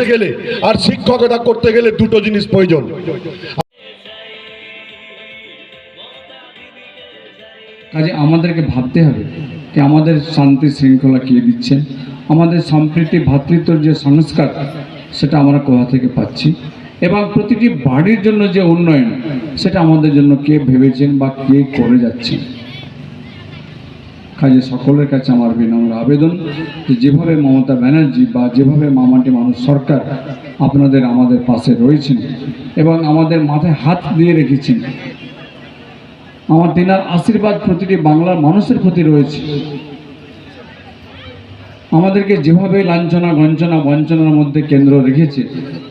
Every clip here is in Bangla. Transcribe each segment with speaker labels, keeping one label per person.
Speaker 1: আসতে গেলে আর শিক্ষকতা করতে গেলে দুটো জিনিস প্রয়োজন।
Speaker 2: কাজে আমাদেরকে ভাবতে হবে যে আমাদের শান্তি শৃঙ্খলা কে দিচ্ছেন আমাদের সম্প্রীতি ভ্রাতৃত্বর যে সংস্কার, সেটা আমরা কোথা থেকে পাচ্ছি? এবং প্রতিটি বাড়ির জন্য যে উন্নয়ন, সেটা আমাদের জন্য কে ভেবেছেন বা কে করে যাচ্ছেন কাজে সকলের কাছে আমার বিনম্র আবেদন যে যেভাবে মমতা ব্যানার্জি বা যেভাবে মামাটি মানুষ সরকার আপনাদের আমাদের পাশে রয়েছেন এবং আমাদের মাথায় হাত দিয়ে রেখেছেন, আমার তেনার আশীর্বাদ প্রতিটি বাংলার মানুষের প্রতি রয়েছে। আমাদেরকে যেভাবে লাঞ্ছনা গঞ্চনা বঞ্চনার মধ্যে কেন্দ্র রেখেছে,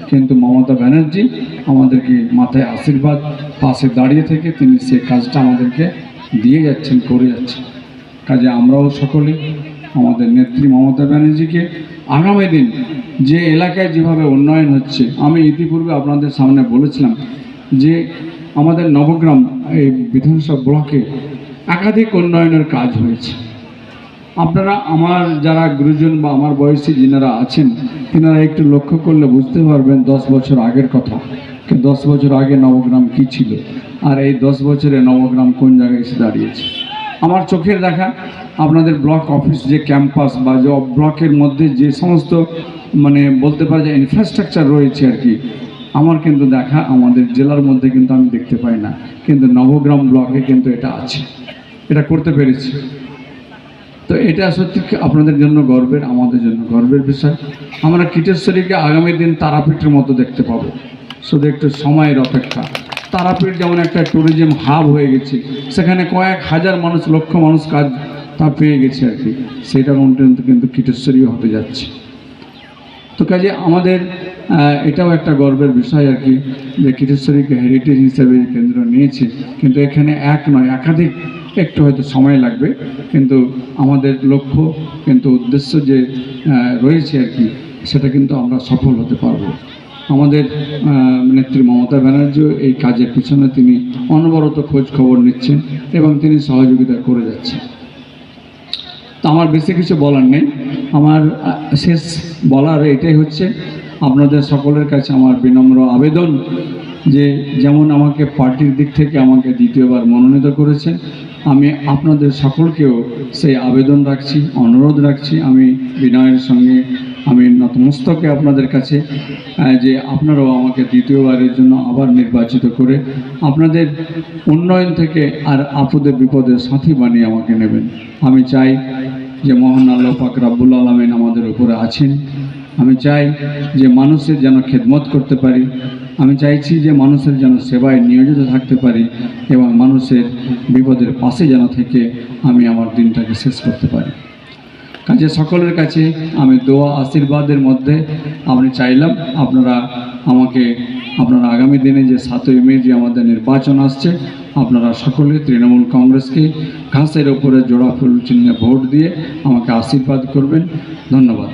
Speaker 2: কিন্তু মমতা ব্যানার্জি আমাদেরকে মাথায় আশীর্বাদ, পাশে দাঁড়িয়ে থেকে তিনি সে কাজটা আমাদেরকে দিয়ে যাচ্ছেন, করে যাচ্ছেন। কাজে আমরাও সকলে আমাদের নেত্রী মমতা ব্যানার্জিকে আগামী দিন যে এলাকায় যেভাবে উন্নয়ন হচ্ছে, আমি ইতিপূর্বে আপনাদের সামনে বলেছিলাম যে আমাদের নবগ্রাম এই বিধানসভা ব্লকে একাধিক উন্নয়নের কাজ হয়েছে। আপনারা আমার যারা গুরুজন বা আমার বয়সী যিনারা আছেন, তিনারা একটু লক্ষ্য করলে বুঝতে পারবেন দশ বছর আগের কথা দশ বছর আগে নবগ্রাম কি ছিল আর এই দশ বছরে নবগ্রাম কোন জায়গায় এসে দাঁড়িয়েছে। আমার চোখের দেখা, আপনাদের ব্লক অফিস যে ক্যাম্পাস বা যে ব্লকের মধ্যে যে সমস্ত মানে বলতে পারা যে ইনফ্রাস্ট্রাকচার রয়েছে আর কি, আমার কিন্তু দেখা আমাদের জেলার মধ্যে কিন্তু আমি দেখতে পাই না। কিন্তু নবগ্রাম ব্লকে কিন্তু এটা আছে। এটা করতে পেরেছি। তো এটা সত্যি আপনাদের জন্য গর্বের, আমাদের জন্য গর্বের বিষয়। আমরা কীটেশ্বরীকে আগামী দিন তারাপীঠের মতো দেখতে পাবো। শুধু একটু সময়ের অপেক্ষা। তারাপীঠ যেমন একটা ট্যুরিজম হাব হয়ে গেছে, সেখানে কয়েক হাজার মানুষ, লক্ষ মানুষ কাজ তা পেয়ে গেছে আর কি। সেটা কিন্তু কিন্তু কীটেশ্বরীও হতে যাচ্ছে। তো কাজে আমাদের এটাও একটা গর্বের বিষয় আর কি, যে কীটেশ্বরীকে হেরিটেজ হিসেবে কেন্দ্র নিয়েছে। কিন্তু এখানে এক নয়, একাধিক একটু হয়তো সময় লাগবে, কিন্তু আমাদের লক্ষ্য, কিন্তু উদ্দেশ্য যে রয়েছে আর কি, সেটা কিন্তু আমরা সফল হতে পারব। আমাদের নেত্রী মমতা ব্যানার্জিও এই কাজের পিছনে তিনি অনবরত খোঁজ খবর নিচ্ছেন এবং তিনি সহযোগিতা করে যাচ্ছেন। তো আমার বেশি কিছু বলার নেই। আমার শেষ বলার এটাই হচ্ছে, আপনাদের সকলের কাছে আমার বিনম্র আবেদন যে যেমন আমাকে পার্টির দিক থেকে আমাকে দ্বিতীয়বার মনোনীত করেছে, আমি আপনাদের সকলকেও সেই আবেদন রাখছি, অনুরোধ রাখছি। আমি বিনয়ের সঙ্গে আমি নতমস্তকে আপনাদের কাছে যে আপনারাও আমাকে দ্বিতীয়বারের জন্য আবার নির্বাচিত করে আপনাদের উন্নয়ন থেকে আর আপদে বিপদে সাথী বানিয়ে আমাকে নেবেন। আমি চাই যে মহান আল্লাহ পাক রাব্বুল আলমিন আমাদের উপরে আছেন। আমি চাই যে মানুষের যেন খেদমত করতে পারি। আমি চাইছি যে মানুষের যেন সেবায় নিয়োজিত থাকতে পারি এবং মানুষের বিপদের পাশে যেন থেকে আমি আমার দিনটাকে শেষ করতে পারি। কাজে সকলের কাছে আমি দোয়া, আশীর্বাদের মধ্যে আমি চাইলাম আপনারা আমাকে, আপনারা আগামী দিনে যে সাতই মে যে আমাদের নির্বাচন আসছে, আপনারা সকলে তৃণমূল কংগ্রেসকে ঘাসের ওপরে জোড়া ফুল চিহ্নে ভোট দিয়ে আমাকে আশীর্বাদ করবেন। ধন্যবাদ।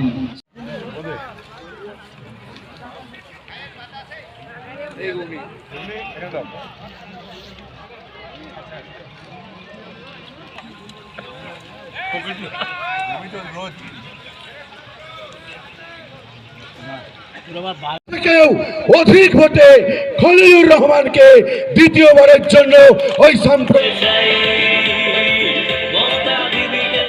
Speaker 1: কেউ অধিক ভোটে খলিলুর রহমানকে দ্বিতীয়বারের জন্য ওই সাম্প্রদায়িক